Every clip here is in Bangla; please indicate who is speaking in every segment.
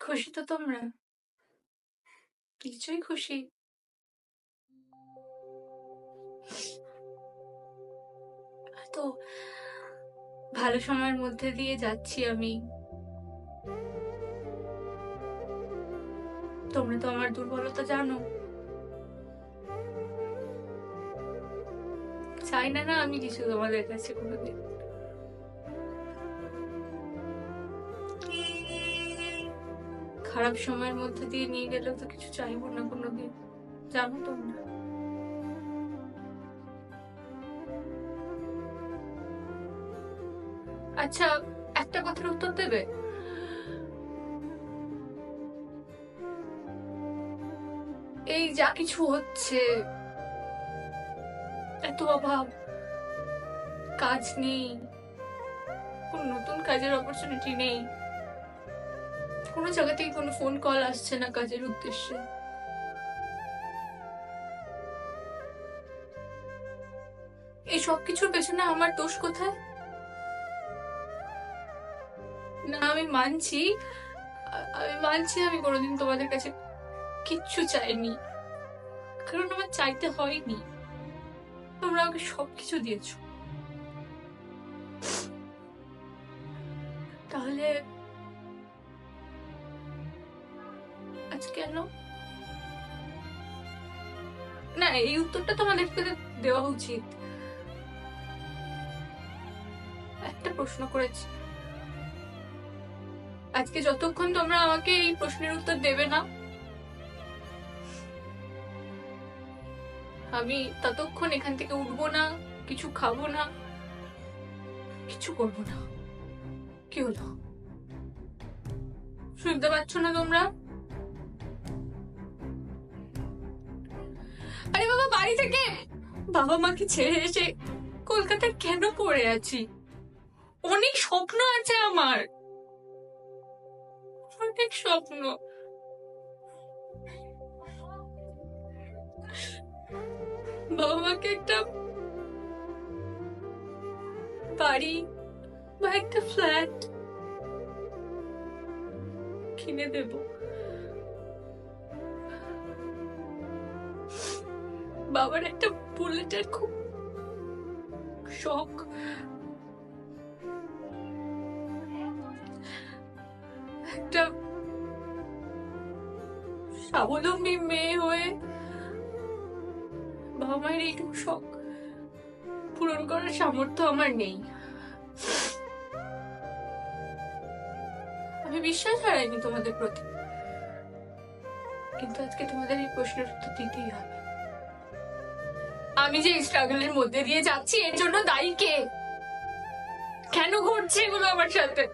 Speaker 1: খুশি তো তোমরা। নিশ্চয়ই খুশি। তো, ভালো সময়ের মধ্যে দিয়ে যাচ্ছি আমি। তোমরা তো আমার দুর্বলতা জানো। চাই না না আমি কিছু তোমাদের কাছে কোনোদিন। খারাপ সময়ের মধ্যে দিয়ে নিয়ে গেলেও তো কিছু চাইব না কোনোদিন জানো তোমরা। আচ্ছা একটা কথার উত্তর দেবে? এই যা কিছু হচ্ছে, এত অভাব, কাজ নেই। কোন নতুন কাজের অপরচুনিটি নেই। কোনো জায়গা থেকে কোনো ফোন কল আসছে না কাজের উদ্দেশ্যে। এই সব কিছুর পেছনে আমার দোষ কোথায়? না, আমি মানছি। আমি মানছি, আমি কোনোদিন তোমাদের কাছে কিচ্ছু চাইনি। কারণ আমার চাইতে হয়নি। তোমরা আমাকে সবকিছু দিয়েছ। কেন? না, এই উত্তরটা দেওয়া উচিত। একটা প্রশ্ন করেছি। আজকে যতক্ষণ তোমরা আমাকে এই প্রশ্নের উত্তর দেবে না, আমি ততক্ষণ এখান থেকে উঠবো না, কিছু খাব না, কিছু করব না। কি হলো? শুনতে পাচ্ছ না তোমরা? বাড়ি থেকে বাবা মাকে ছেড়ে এসে কলকাতায় কেন পড়ে আছি? অনেক স্বপ্ন আছে আমার। অনেক স্বপ্ন। বাবা মাকে একটা বাড়ি বা একটা ফ্ল্যাট কিনে দেব। বাবার একটা বুলেটের খুব শখ। একটা স্বাবলম্বী মেয়ে হয়ে বাবা মায়ের এইটুকু শখ পূরণ করার সামর্থ্য আমার নেই। আমি বিশ্বাস হারাইনি তোমাদের প্রতি। কিন্তু আজকে তোমাদের এই প্রশ্নের উত্তর দিতেই হবে। আমি যে স্ট্রাগলের মধ্যে দিয়ে যাচ্ছি, এর জন্য দায়ী কে? কেন ঘটছে এগুলো আমার সাথে?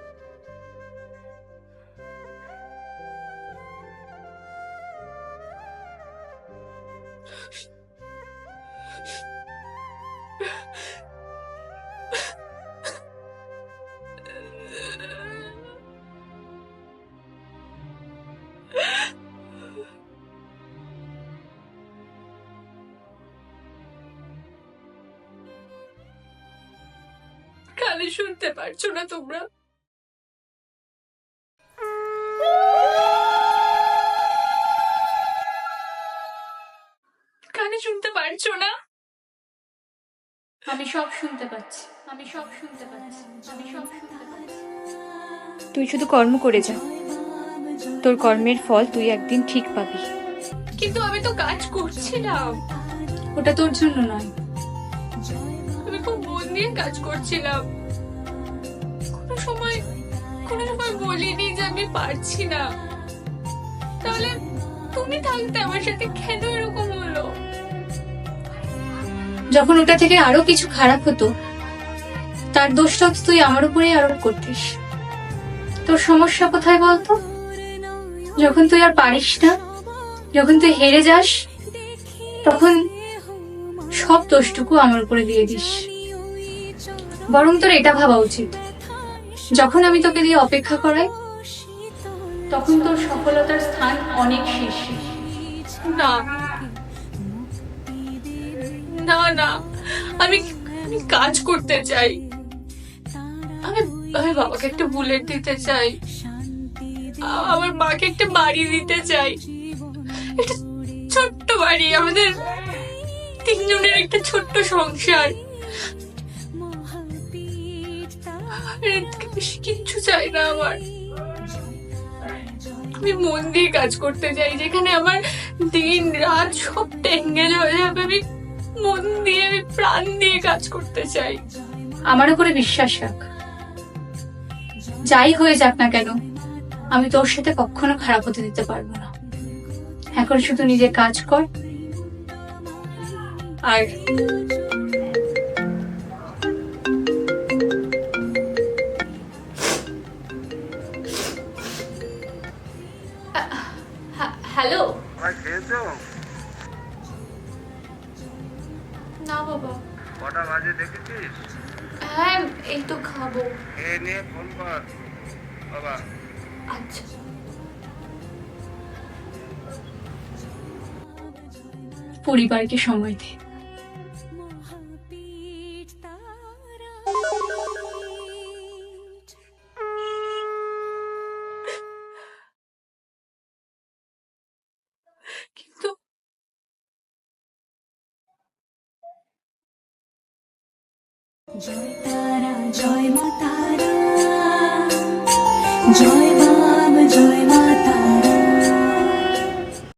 Speaker 1: কানে শুনতে পারছ না তোমরা? কানে শুনতে পারছ না? আমি সব শুনতে পাচ্ছি। আমি সব শুনতে পাচ্ছি। আমি সব শুনতে পাচ্ছি।
Speaker 2: তুই শুধু কর্ম করে যা। তোর কর্মের ফল তুই একদিন ঠিক পাবি।
Speaker 1: কিন্তু আমি তো কাজ করছিলাম। ওটা তোর জন্য নয়। দিয়ে কাজ করছিলাম। কোনো সময় কোনো সময় বলিনি যে আমি পারছি না। তাহলে তুমি থাকতে আমার সাথে কেন এরকম হলো? যখন ওটা থেকে আরও কিছু খারাপ হতো, তার দোষটা তুই আমার উপরে আরোপ করতিস। তোর সমস্যা কোথায় বলতো? যখন তুই আর পারিস না, যখন তুই হেরে যাস, তখন সব দোষটুকু আমার উপরে দিয়ে দিস। বরং তোর এটা ভাবা উচিত। যখন আমি তোকে দিয়ে অপেক্ষা করাই, তখন তোর সফলতার স্থান অনেক শীর্ষে। না না না, আমি আমি কাজ করতে চাই। আমি আমি বাবাকে একটা বুলেট দিতে চাই। আমার মাকে একটা বাড়ি দিতে চাই। একটা ছোট্ট বাড়ি, আমাদের তিনজনের একটা ছোট্ট সংসার। এর থেকে বেশি কিচ্ছু চাই না আমার। আমি মন দিয়ে কাজ করতে চাই যেখানে আমার দিন রাত সব টেঙ্গেল হয়ে যাবে। আমি মন দিয়ে আমি প্রাণ দিয়ে কাজ করতে চাই। আমার উপরে বিশ্বাস রাখ। যাই হয়ে যাক না কেন আমি তোর সাথে কখনো খারাপ হতে দিতে পারব না। এখন শুধু নিজে কাজ কর। আর বাবা
Speaker 3: কটা বাজে দেখেছিস?
Speaker 1: হ্যাঁ এই তো খাব।
Speaker 3: খেয়ে নিয়ে ফোন কর। বাবা।
Speaker 1: আচ্ছা। পরিবারকে সময় দে।
Speaker 4: জয় তারা জয় মা তারা। জয় বাম জয় মা